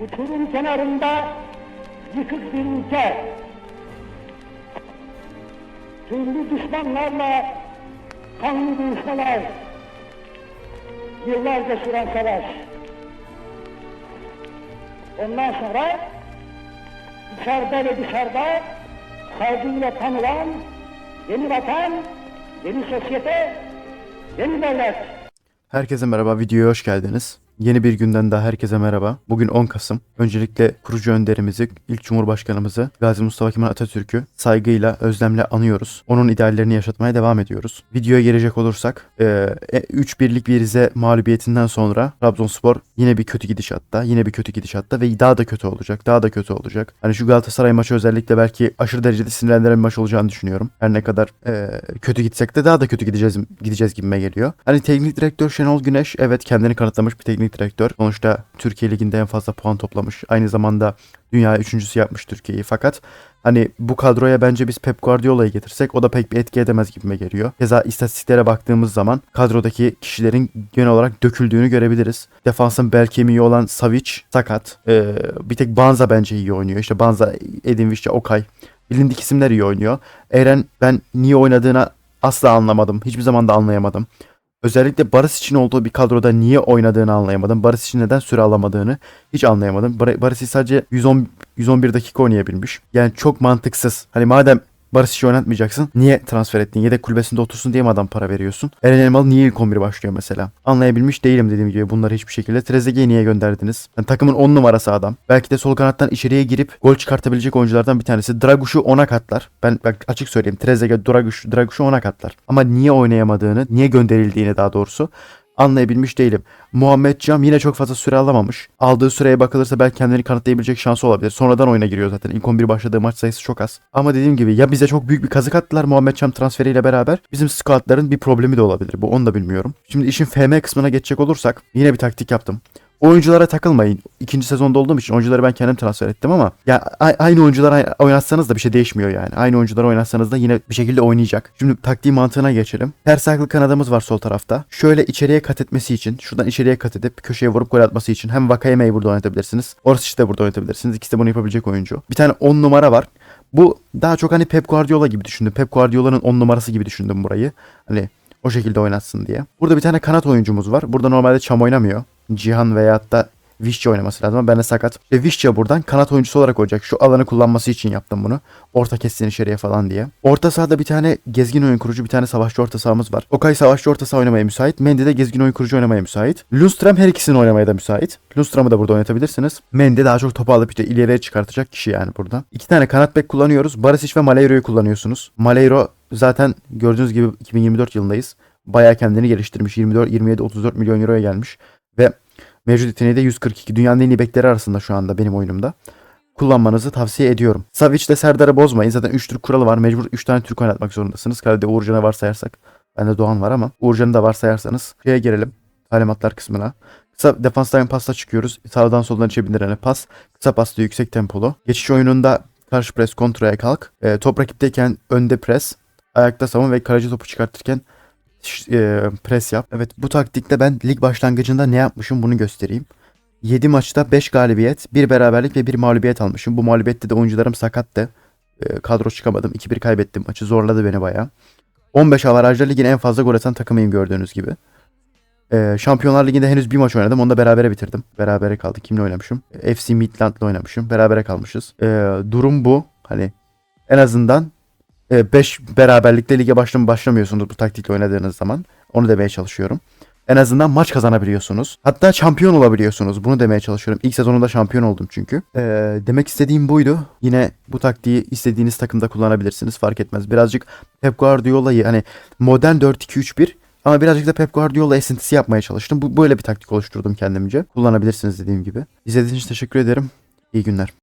Uçurum kenarında yıkık bir ülke. Türlü düşmanlarla kanlı dövüşmeler. Yıllarca süren savaş. Ondan sonra içeride ve dışarıda saygıyla tanılan yeni vatan, yeni sosyete, yeni devlet. Herkese merhaba, videoya hoş geldiniz. Yeni bir günden daha herkese merhaba. Bugün 10 Kasım. Öncelikle kurucu önderimizi, ilk Cumhurbaşkanımızı Gazi Mustafa Kemal Atatürk'ü saygıyla, özlemle anıyoruz. Onun ideallerini yaşatmaya devam ediyoruz. Videoya gelecek olursak, e, 3-1'lik bir Rize mağlubiyetinden sonra Trabzonspor yine bir kötü gidişatta, yine bir kötü gidişatta ve daha da kötü olacak, daha da kötü olacak. Hani şu Galatasaray maçı özellikle belki aşırı derecede sinirlendiren bir maç olacağını düşünüyorum. Her ne kadar e, kötü gitsek de daha da kötü gideceğiz gideceğiz gibime geliyor. Hani teknik direktör Şenol Güneş evet kendini kanıtlamış bir teknik direktör. Sonuçta Türkiye Ligi'nde en fazla puan toplamış. Aynı zamanda dünya üçüncüsü yapmış Türkiye'yi. Fakat hani bu kadroya bence biz Pep Guardiola'yı getirsek o da pek bir etki edemez gibime geliyor. Keza istatistiklere baktığımız zaman kadrodaki kişilerin genel olarak döküldüğünü görebiliriz. Defansın bel kemiği olan Savic sakat. Ee, bir tek Banza bence iyi oynuyor. İşte Banza, Edin Okay. Bilindik isimler iyi oynuyor. Eren ben niye oynadığına asla anlamadım. Hiçbir zaman da anlayamadım. Özellikle Barış için olduğu bir kadroda niye oynadığını anlayamadım. Barış için neden süre alamadığını hiç anlayamadım. Bar Barış sadece 110 111 dakika oynayabilmiş. Yani çok mantıksız. Hani madem Barış'ı oynatmayacaksın. Niye transfer ettin? Yedek kulübesinde otursun diye mi adam para veriyorsun? Eren Elmalı niye ilk 11 başlıyor mesela? Anlayabilmiş değilim dediğim gibi bunları hiçbir şekilde. Trezeguet'i niye gönderdiniz? Yani takımın 10 numarası adam. Belki de sol kanattan içeriye girip gol çıkartabilecek oyunculardan bir tanesi. Draguş'u 10'a katlar. Ben bak açık söyleyeyim. Trezeguet, Draguş, Draguş'u 10'a katlar. Ama niye oynayamadığını, niye gönderildiğini daha doğrusu anlayabilmiş değilim. Muhammed Cam yine çok fazla süre alamamış. Aldığı süreye bakılırsa belki kendini kanıtlayabilecek şansı olabilir. Sonradan oyuna giriyor zaten. İlk 11 başladığı maç sayısı çok az. Ama dediğim gibi ya bize çok büyük bir kazık attılar Muhammed Cam transferiyle beraber. Bizim scoutların bir problemi de olabilir. Bu onu da bilmiyorum. Şimdi işin FM kısmına geçecek olursak yine bir taktik yaptım. Oyunculara takılmayın. İkinci sezonda olduğum için oyuncuları ben kendim transfer ettim ama ya aynı oyunculara oynatsanız da bir şey değişmiyor yani. Aynı oyuncuları oynatsanız da yine bir şekilde oynayacak. Şimdi taktiği mantığına geçelim. Ters ayaklı kanadımız var sol tarafta. Şöyle içeriye kat etmesi için, şuradan içeriye kat edip köşeye vurup gol atması için hem Vakayeme'yi burada oynatabilirsiniz. Orsic de burada oynatabilirsiniz. İkisi de bunu yapabilecek oyuncu. Bir tane 10 numara var. Bu daha çok hani Pep Guardiola gibi düşündüm. Pep Guardiola'nın 10 numarası gibi düşündüm burayı. Hani o şekilde oynatsın diye. Burada bir tane kanat oyuncumuz var. Burada normalde Çam oynamıyor. Cihan veyahut da Vişça oynaması lazım ama bende sakat. Ve Vişça buradan kanat oyuncusu olarak olacak. Şu alanı kullanması için yaptım bunu. Orta kessin içeriye falan diye. Orta sahada bir tane gezgin oyun kurucu bir tane savaşçı orta sahamız var. Okay savaşçı orta saha oynamaya müsait. Mendy de gezgin oyun kurucu oynamaya müsait. Lundstram her ikisini oynamaya da müsait. Lundstram'ı da burada oynatabilirsiniz. Mendy daha çok topu alıp işte ileriye çıkartacak kişi yani burada. İki tane kanat bek kullanıyoruz. Barisic ve Maleyro'yu kullanıyorsunuz. Maleyro zaten gördüğünüz gibi 2024 yılındayız. Bayağı kendini geliştirmiş. 24, 27, 34 milyon euroya gelmiş. Ve Mevcut de 142. Dünyanın en iyi bekleri arasında şu anda benim oyunumda. Kullanmanızı tavsiye ediyorum. Savic ile Serdar'ı bozmayın. Zaten 3 Türk kuralı var. Mecbur 3 tane Türk oynatmak zorundasınız. Kalede Uğurcan'ı varsayarsak. Bende Doğan var ama Uğurcan'ı da varsayarsanız. Şeye gelelim. Talimatlar kısmına. Kısa defanstan pasta çıkıyoruz. Sağdan soldan içe bindirene pas. Kısa pasta yüksek tempolu. Geçiş oyununda karşı pres kontraya kalk. E, top rakipteyken önde pres. Ayakta savun ve kaleci topu çıkartırken e, pres yap. Evet bu taktikte ben lig başlangıcında ne yapmışım bunu göstereyim. 7 maçta 5 galibiyet, 1 beraberlik ve 1 mağlubiyet almışım. Bu mağlubiyette de oyuncularım sakattı. E, kadro çıkamadım. 2-1 kaybettim maçı. Zorladı beni bayağı. 15 avarajda ligin en fazla gol atan takımıyım gördüğünüz gibi. E, Şampiyonlar Ligi'nde henüz bir maç oynadım. Onu da berabere bitirdim. Berabere kaldık. Kimle oynamışım? E, FC Midland'la oynamışım. Berabere kalmışız. E, durum bu. Hani en azından 5 beraberlikle lige başlam başlamıyorsunuz bu taktikle oynadığınız zaman. Onu demeye çalışıyorum. En azından maç kazanabiliyorsunuz. Hatta şampiyon olabiliyorsunuz. Bunu demeye çalışıyorum. İlk sezonunda şampiyon oldum çünkü. Ee, demek istediğim buydu. Yine bu taktiği istediğiniz takımda kullanabilirsiniz. Fark etmez. Birazcık Pep Guardiola'yı hani modern 4-2-3-1 ama birazcık da Pep Guardiola esintisi yapmaya çalıştım. Bu böyle bir taktik oluşturdum kendimce. Kullanabilirsiniz dediğim gibi. İzlediğiniz için teşekkür ederim. İyi günler.